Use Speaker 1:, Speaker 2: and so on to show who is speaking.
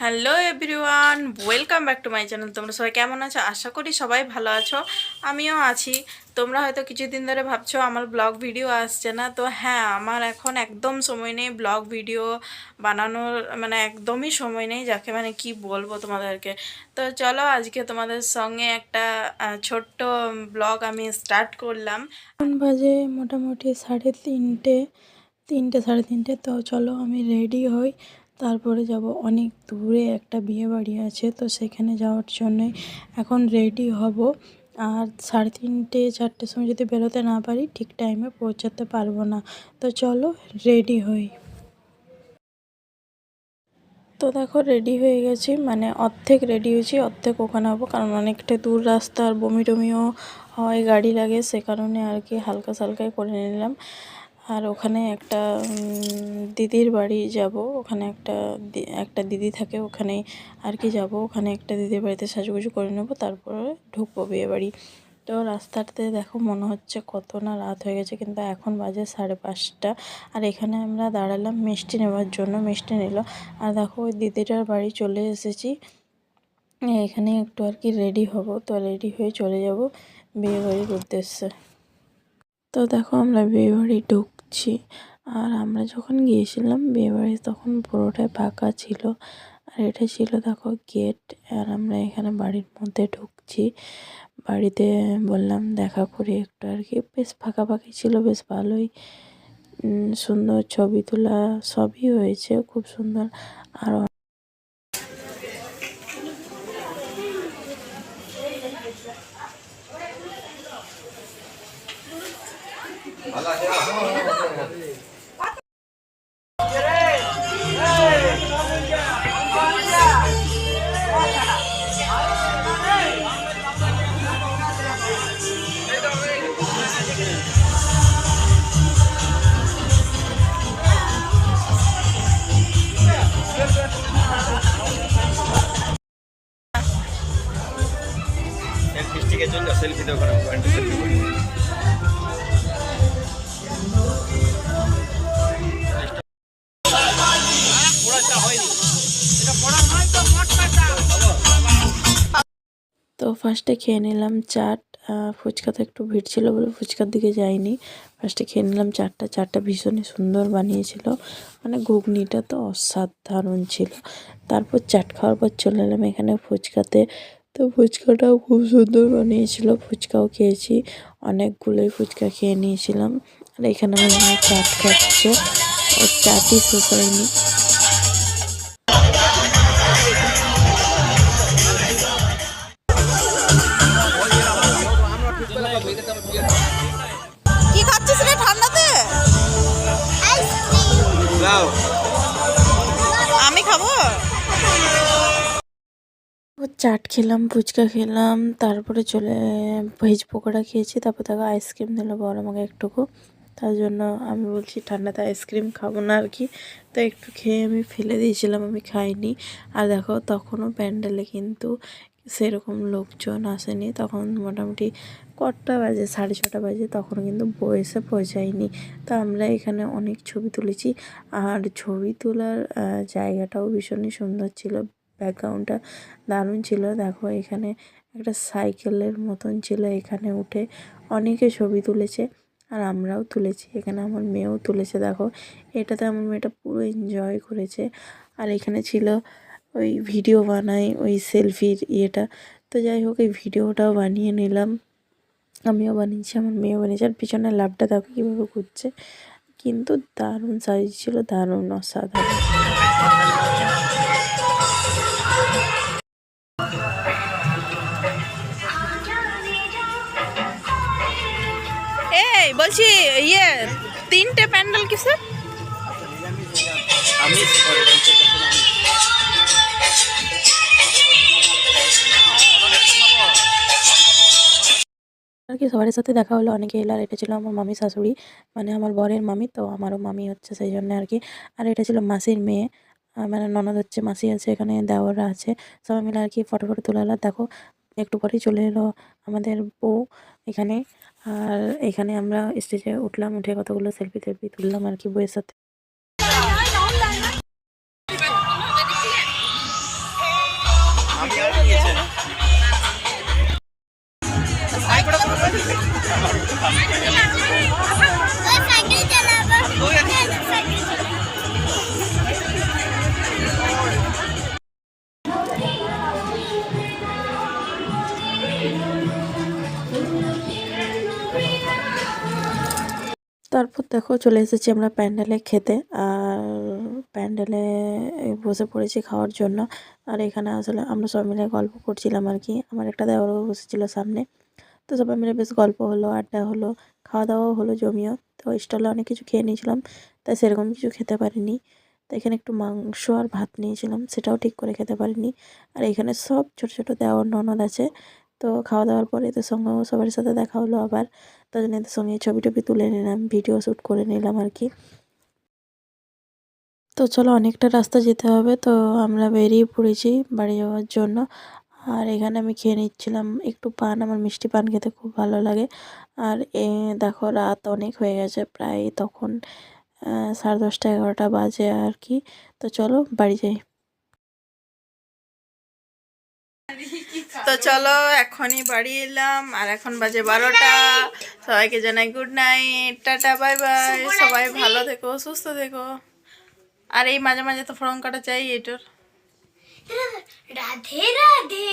Speaker 1: Hello everyone welcome back to my channel তোমরা সবাই কেমন আছো? আশা করি সবাই ভালো আছো। আমিও আছি। তোমরা হয়তো কিছুদিন ধরে ভাবছ, আমার ব্লগ ভিডিও আসছে না। তো হ্যাঁ আমার এখন একদম সময় নেই ব্লগ ভিডিও বানানোর মানে একদমই সময় নেই। যাকে মানে কি বলব তোমাদেরকে? তো চলো, আজকে তোমাদের সঙ্গে একটা ছোট্ট ব্লগ আমি স্টার্ট করলাম।
Speaker 2: এখন বাজে মোটামুটি সাড়ে তিনটে তিনটে, সাড়ে তিনটে। তো চলো, আমি রেডি হই। তারপরে যাব অনেক দূরে একটা বিয়ে বাড়ি আছে, তো সেখানে যাওয়ার জন্যই এখন রেডি হব। আর সাড়ে তিনটে, চারটের সময় যদি বেরোতে না পারি, ঠিক টাইমে পৌঁছাতে পারব না। তো চলো রেডি হই। তো দেখো রেডি হয়ে গেছি মানে অর্ধেক রেডি হয়েছি, অর্ধেক ওখানে হব, কারণ অনেকটা দূর রাস্তা আর বমি টমিও হয়, গাড়ি লাগে, সে কারণে আর কি হালকা সালকাই করে নিলাম। আর ওখানে একটা দিদির বাড়ি যাব। ওখানে একটা একটা দিদি থাকে, ওখানে আর কি যাব। ওখানে একটা দিদির বাড়িতে সাজুগুজু করে নেব, তারপরে ঢুকবো বিয়ে বাড়ি। তো রাস্তাতে দেখো মনে হচ্ছে কত না রাত হয়ে গেছে, কিন্তু এখন বাজে সাড়ে পাঁচটা। আর এখানে আমরা দাঁড়ালাম মিষ্টি নেওয়ার জন্য, মিষ্টি নিল। আর দেখো ওই দিদিটার বাড়ি চলে এসেছি। এখানে একটু আর কি রেডি হব। তো রেডি হয়ে চলে যাব বিয়ে বাড়ির উদ্দেশ্যে। তো দেখো আমরা বিয়ে বাড়ি ঢুকছি আর আমরা যখন গিয়েছিলাম, বিয়েবাড়ি তখন পুরোটাই ফাঁকা ছিল। আর এটা ছিল, দেখো, গেট। আর আমরা এখানে বাড়ির মধ্যে ঢুকছি। বাড়িতে বললাম, দেখা করি একটু আর কি। বেশ ফাঁকা ফাঁকি ছিল, বেশ ভালোই। সুন্দর ছবি তোলা সবই হয়েছে, খুব সুন্দর। আর
Speaker 3: সেলফি তো
Speaker 2: ফার্স্টে খেয়ে নিলাম চাট ফুচকা তো একটু ভিড় ছিল বলে ফুচকার দিকে যাইনি। ফার্স্টে খেয়ে নিলাম চাটটা। চাটটা ভীষণই সুন্দর বানিয়েছিল। মানে ঘুগনিটা তো অসাধারণ ছিল। তারপর চাট খাওয়ার পর চলে এলাম এখানে ফুচকাতে। তো ফুচকাটাও খুব সুন্দর বানিয়েছিল। ফুচকাও খেয়েছি। অনেকগুলোই ফুচকা খেয়ে নিয়েছিলাম। আর এখানে আমার চাট খাচ্ছে। ও চাটই শেষ হয়নি।
Speaker 1: কি খাচ্ছিস রে ঠান্ডাতে? আমি খাব?
Speaker 2: চাট খেলাম ফুচকা খেলাম তারপরে চলে ভেজ পকোড়া খেয়েছি তারপর তাকে আইসক্রিম দিল বড় আমাকে একটুকু। তার জন্য আমি বলছি ঠান্ডাতে আইসক্রিম খাব না আর কি। তো একটু খেয়ে আমি ফেলে দিয়েছিলাম আমি খাইনি। আর দেখো তখনও প্যান্ডেলে কিন্তু সেরকম লোকজন আসেনি। তখন মোটামুটি কটা বাজে? সাড়ে ছটা বাজে। তখনও কিন্তু বয়সে পৌঁছায়নি। তো আমরা এখানে অনেক ছবি তুলেছি। আর ছবি তোলার জায়গাটাও ভীষণই সুন্দর ছিল। ব্যাকগ্রাউন্ডটা দারুণ ছিল। দেখো এখানে একটা সাইকেলের মতন ছিল এখানে উঠে। অনেকে ছবি তুলেছে আর আমরাও তুলেছি। এখানে আমার মেয়েও তুলেছে। দেখো, এটাতে আমার মেয়েটা পুরো এনজয় করেছে। আর এখানে ছিল ওই ভিডিও বানাই ওই সেলফির ইয়েটা। তো যাই হোক, এই ভিডিওটাও বানিয়ে নিলাম। আমিও বানিয়েছি আমার মেয়েও বানিয়েছে। আর পিছনে লাভটা দেখো কীভাবে ঘুরছে। কিন্তু দারুণ সাইজ ছিল দারুণ অসাধারণ।
Speaker 1: এই বলছি ইয়ে তিনটে প্যান্ডেল কিসের?
Speaker 3: আমি
Speaker 2: কি সবার সাথে দেখা হলো? অনেকে এলো আর এটা ছিল আমার মামি শাশুড়ি মানে আমার বরের মামি, তো আমারও মামি হচ্ছে সেই জন্য আর কি। আর এটা ছিল মাসির মেয়ে মানে ননদ হচ্ছে, মাসি আছে এখানে, দেওররা আছে, সবাই মিলে আর কি ফটো ফটো তোলা হলো দেখো, একটু পরেই চলে এলো আমাদের বউ এখানে। আর এখানে আমরা স্টেজে উঠলাম, উঠে কতগুলো সেলফি টেলফি তুললাম আর কি বউয়ের সাথে। তারপর দেখো চলে এসেছি আমরা প্যান্ডেলে খেতে। আর প্যান্ডেলে বসে পড়েছি খাওয়ার জন্য। আর এখানে আসলে আমরা সবাই মিলে গল্প করছিলাম আর কি। আমার একটা দেওয়ারও বসেছিল সামনে। তো সবাই মিলে বেশ গল্প হলো, আড্ডা হলো খাওয়া দাওয়াও হলো জমিও। তো স্টলে অনেক কিছু খেয়ে নিয়েছিলাম, তাই সেরকম কিছু খেতে পারিনি। তো এখানে একটু মাংস আর ভাত নিয়েছিলাম, সেটাও ঠিক করে খেতে পারিনি। আর এখানে সব ছোটো ছোটো দেওয়ার ননদ আছে। তো খাওয়া দাওয়ার পরে এদের সঙ্গেও সবার সাথে দেখা হলো আবার। তার জন্য এদের সঙ্গে ছবি টবি তুলে নিলাম, ভিডিও শ্যুট করে নিলাম আর কি। তো চলো অনেকটা রাস্তা যেতে হবে, তো আমরা বেরিয়ে পড়েছি বাড়ি যাওয়ার জন্য। আর এখানে আমি খেয়ে নিচ্ছিলাম একটু পান, আমার মিষ্টি পান খেতে খুব ভালো লাগে। আর এ, দেখো রাত অনেক হয়ে গেছে প্রায় তখন সাড়ে দশটা এগারোটা বাজে আর কি। তো চলো বাড়ি যাই।
Speaker 1: তো চলো এখনই বাড়ি এলাম আর এখন বাজে বারোটা। সবাইকে জানাই good night tata bye bye সবাই ভালো থেকো সুস্থ থেকো। আর এই মাঝে মাঝে তো ফরম কাটা চাই এটার।
Speaker 4: রাধে রাধে।